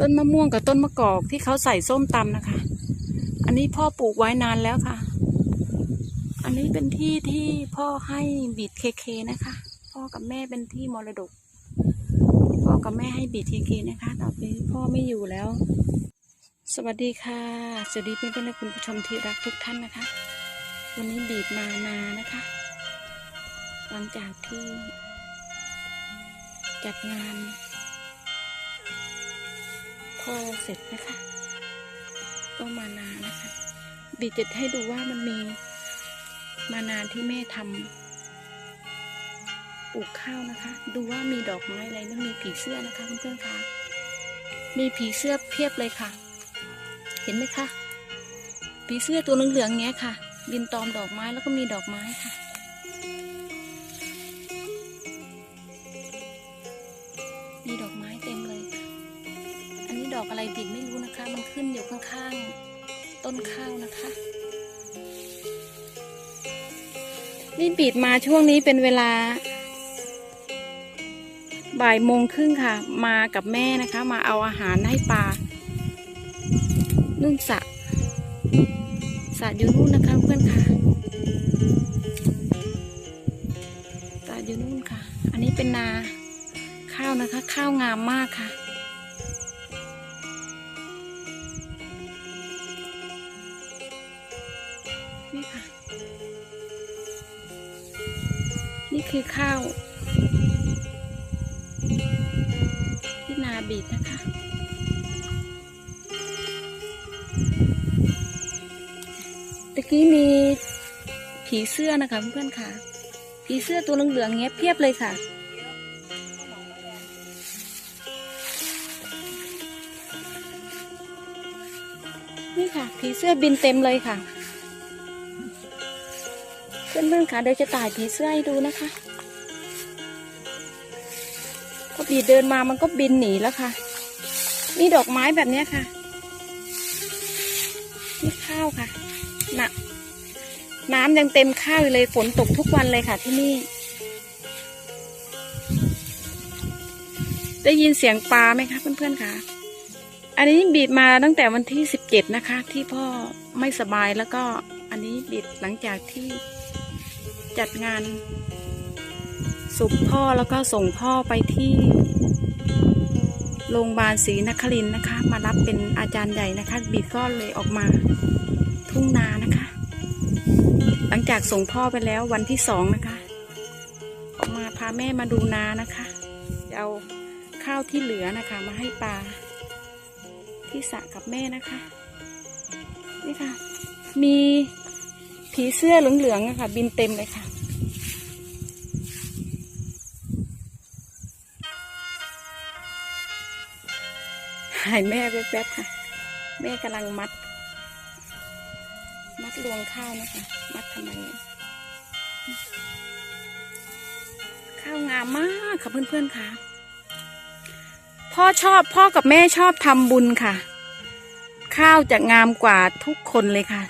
ต้นมะม่วงกับต้นมะกอกที่เขาใส่ส้มตำนะคะ อันนี้พ่อปลูกไว้นานแล้วค่ะ อันนี้เป็นที่ที่พ่อให้บีดเคเคนะคะ พ่อกับแม่เป็นที่มรดก พ่อกับแม่ให้บีดเคเคนะคะ ต่อไปพ่อไม่อยู่แล้ว สวัสดีค่ะ สวัสดีเพื่อนๆและคุณผู้ชมที่รักทุกท่านนะคะ วันนี้บีดมานานะคะ หลังจากที่จัดงาน อเสร็จนะคะ ก็มานานะคะ บีจะให้ดูว่ามันมีมานานที่แม่ทำปลูกข้าวนะคะ ดูว่ามีดอกไม้อะไรแล้วมีผีเสื้อนะคะเพื่อนๆคะมีผีเสื้อเพียบเลยค่ะ เห็นไหมคะผีเสื้อตัวเหลืองๆเงี้ยค่ะ บินตอมดอกไม้แล้วก็มีดอกไม้ค่ะ บิดไม่รู้นะคะ มันขึ้นอยู่ข้างๆ ต้นข้าวนะคะ นี่บีดมาช่วงนี้เป็นเวลา บ่ายโมงครึ่งค่ะ มากับแม่นะคะ มาเอาอาหารให้ปลา นุ่นสะสะอยู่นู่นนะคะเพื่อนค่ะสะอยู่นู่นค่ะ อันนี้เป็นนาข้าวนะคะ ข้าวงามมากค่ะ คือข้าวที่นาบีดนะคะ ตะกี้มีผีเสื้อนะคะเพื่อนๆค่ะ ผีเสื้อตัวเหลืองๆเงี้ยเพียบเลยค่ะนี่ค่ะผีเสื้อบินเต็มเลยค่ะ เพื่อนๆค่ะเดี๋ยวจะถ่ายผีเสื้อให้ดูนะคะพอบีเดินมามันก็บินหนีแล้วค่ะ นี่ดอกไม้แบบนี้ค่ะ นี่ข้าวค่ะน่ะน้ำยังเต็มข้าวอยู่เลยฝนตกทุกวันเลยค่ะที่นี่ ได้ยินเสียงปลาไหมคะเพื่อนๆค่ะอันนี้บีบมาตั้งแต่วันที่สิบเจ็ดนะคะ ที่พ่อไม่สบายแล้วก็อันนี้บีบหลังจากที่ จัดงานสุขพ่อแล้วก็ส่งพ่อไปที่โรงพยาบาลศรีนครินนะคะ มารับเป็นอาจารย์ใหญ่นะคะ บีดก็เลยออกมาทุ่งนานะคะ หลังจากส่งพ่อไปแล้ววันที่สองนะคะ ออกมาพาแม่มาดูนานะคะจะเอาข้าวที่เหลือนะคะ มาให้ปลาที่สะกับแม่นะคะ นี่ค่ะ มี ผีเสื้อเหลืองๆอะค่ะบินเต็มเลยค่ะ หายแม่แป๊บๆค่ะ แม่กำลังมัด มัดรวงข้าวนะคะ มัดทำไม ข้าวงามมากค่ะเพื่อนๆค่ะพ่อชอบพ่อกับแม่ชอบทำบุญค่ะ ข้าวจะงามกว่าทุกคนเลยค่ะ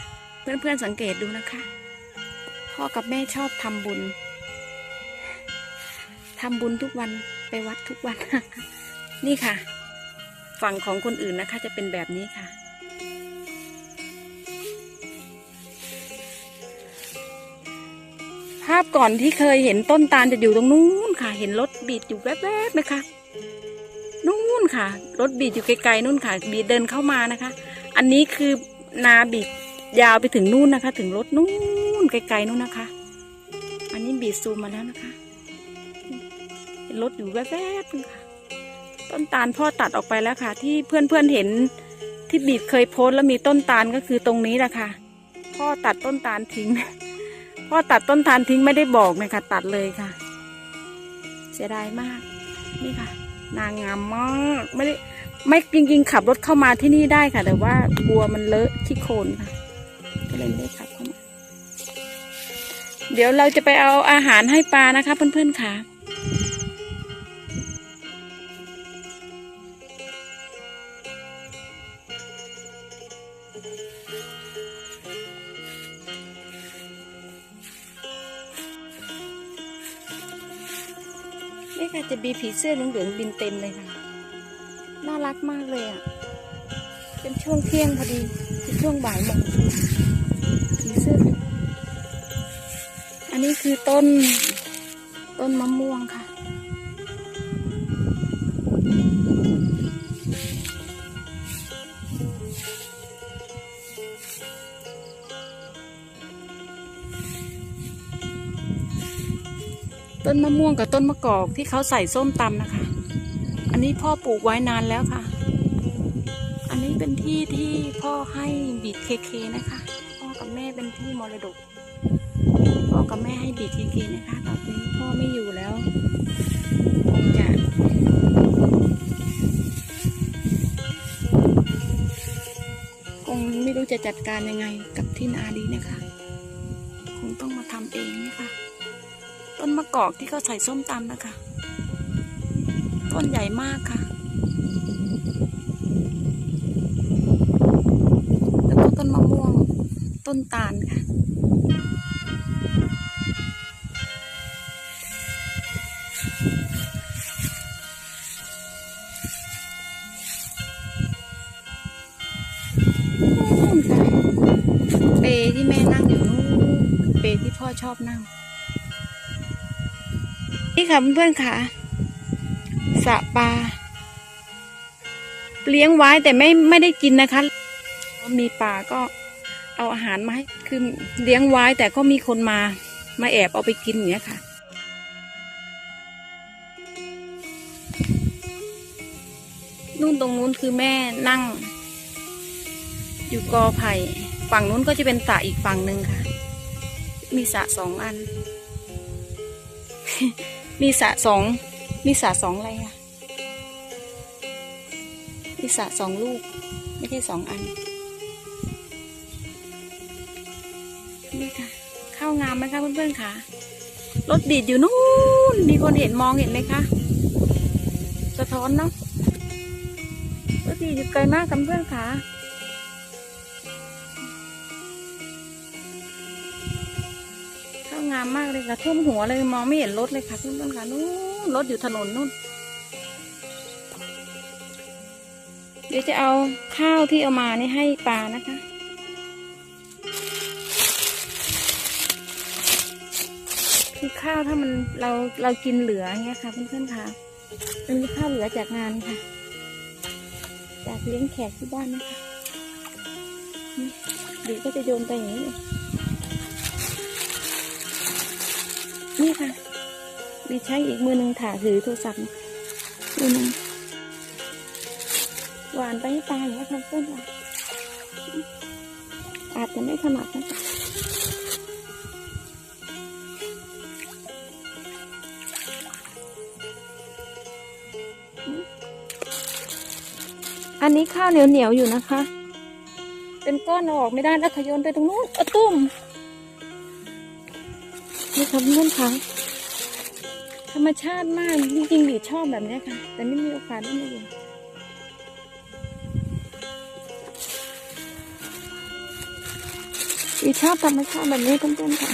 เพื่อนๆสังเกตดูนะคะ พ่อกับแม่ชอบทำบุญทำบุญทุกวันไปวัดทุกวัน นี่ค่ะ ฝั่งของคนอื่นนะคะ จะเป็นแบบนี้ค่ะภาพก่อนที่เคยเห็นต้นตาลจะอยู่ตรงนู้นค่ะ เห็นรถบีดอยู่แวบๆนะคะนู่นค่ะ รถบีดอยู่ไกลๆนู่นค่ะ บีดเดินเข้ามานะคะ อันนี้คือนาบีด ยาวไปถึงนู่นนะคะ ถึงรถนู่นไกลๆนู่นนะคะ อันนี้บีซูมมาแล้วนะคะเห็นรถอยู่แวบๆนึงค่ะ ต้นตาลพ่อตัดออกไปแล้วค่ะ ที่เพื่อนๆเห็นที่บีดเคยโพสแล้วมีต้นตาลก็คือตรงนี้แหละค่ะ พ่อตัดต้นตาลทิ้ง พ่อตัดต้นตาลทิ้งไม่ได้บอกนะคะตัดเลยค่ะ เสียดายมาก นี่ค่ะ นางงามมากไม่ได้ไม่จริงๆขับรถเข้ามาที่นี่ได้ค่ะ แต่ว่ากลัวมันเลอะขี้โคลนค่ะ เลยไม่ได้ขับเข้ามาเดี๋ยวเราจะไปเอาอาหารให้ปลานะคะ เพื่อนๆค่ะนี่ค่ะจะมีผีเสื้อเหลืองๆบินเต็มเลยค่ะ น่ารักมากเลยอะ เป็นช่วงเที่ยงพอดี เป็นช่วงบ่ายโมง สีเสื้ออันนี้คือต้นต้นมะม่วงค่ะ ต้นมะม่วงกับต้นมะกอกที่เขาใส่ส้มตำนะคะ อันนี้พ่อปลูกไว้นานแล้วค่ะ อันนี้เป็นที่ที่พ่อให้บีดเคเคนะคะ ที่มรดกพ่อกับแม่ให้บีดเคเคนะคะตอไปนี้พ่อไม่อยู่แล้วคงจะคงไม่รู้จะจัดการยังไงกับที่นาดีนะคะ คงต้องมาทำเองนะคะ ต้นมะกอกที่เขาใส่ส้มตำนะคะ ต้นใหญ่มากค่ะแล้วก็ต้นมะม่วง ต้นตาลค่ะเปที่แม่นั่งอยู่นู่นเปที่พ่อชอบนั่ง นี่ค่ะเพื่อนๆค่ะสระปลาเลี้ยงไว้แต่ไม่ไม่ได้กินนะคะ มีปลาก็ เอาอาหารมาให้คือเลี้ยงไว้แต่ก็มีคนมามาแอบเอาไปกินอย่างเงี้ยค่ะนู่นตรงนู้นคือแม่นั่ง อยู่กอไผ่ฝั่งนู้นก็จะเป็นสระอีกฝั่งหนึ่งค่ะ มีสระสองอัน มีสระสองมีสระสองอะไรอะมีสระสองลูก ไม่ใช่สองอัน นี่ค่ะ เข้างามไหมคะเพื่อนๆค่ะ รถดีดอยู่นู่น มีคนเห็นมองเห็นไหมคะ สะท้อนเนาะ รถดีดอยู่ไกลมากกันเพื่อนค่ะเข้างามมากเลยค่ะท่วมหัวเลยมองไม่เห็นรถเลยค่ะเพื่อนๆค่ะนู่นรถอยู่ถนนนู่น เดี๋ยวจะเอาข้าวที่เอามานี่ให้ปลานะคะ คือข้าวถ้ามันเราเรากินเหลืออย่างเงี้ยค่ะเพื่อนๆค่ะมันมีข้าวเหลือจากงานค่ะ จากเลี้ยงแขกที่บ้านนะคะนี่เดี๋ยวก็จะโยนไปอย่างนี้นี่ค่ะมีใช้อีกมือหนึ่งถ่าถือโทรศัพท์มือหนึ่งหวานไปให้ปลาอย่างนี้ยค่ะเพื่อนค่ะอาจจะไม่ถนัดนะคะ อันนี้ข้าวเหนียวเหนียวๆอยู่นะคะ เป็นก้อนเอาออกไม่ได้แล้วขยนไปตรงนู้นอะตุ้มนี่ค่ะเพื่อนค่ะธรรมชาติมากจริงๆบีชอบแบบเนี้ยค่ะ แต่ไม่มีโอกาสได้มาอยู่บีชอบธรรมชาติแบบนี้เพื่อนๆค่ะ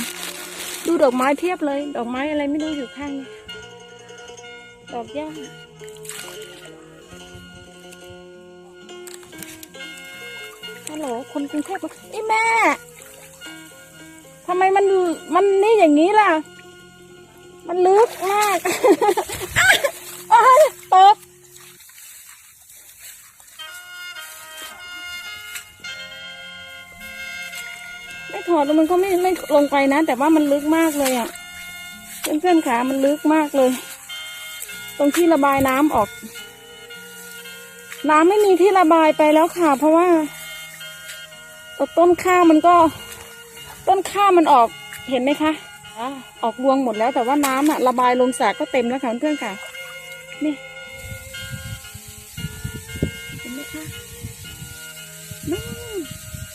ดูดอกไม้เพียบเลย ดอกไม้อะไรไม่รู้อยู่ข้างนี้ดอกหญ้า คนกรุงเทพบอกนี่แม่ทำไมมันมันนี่อย่างนี้ล่ะ มันลึกมากอ้ายตกไม่ถอดแล้วมันก็ไม่ไม่ลงไปนะ แต่ว่ามันลึกมากเลยอะเพื่อนๆขามันลึกมากเลย ตรงที่ระบายน้ำออก น้ำไม่มีที่ระบายไปแล้วค่ะ เพราะว่า ต้นข้าวมันก็ ต้นข้าวมันออกเห็นไหมคะออกรวงหมดแล้วแต่ว่าน้ำอะระบายลงสระก็เต็มแล้วค่ะเพื่อนๆค่ะ นี่เห็นไหมคะนู่น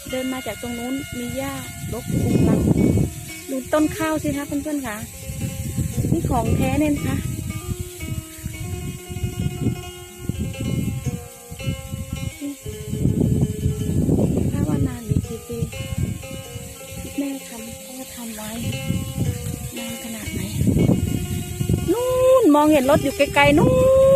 เดินมาจากตรงนู้นมีหญ้ารกรุงรังดูต้นข้าวสิคะเพื่อนๆค่ะ นี่ของแท้เนี่ยนะคะ มองเห็นรถอยู่ไกลๆนู่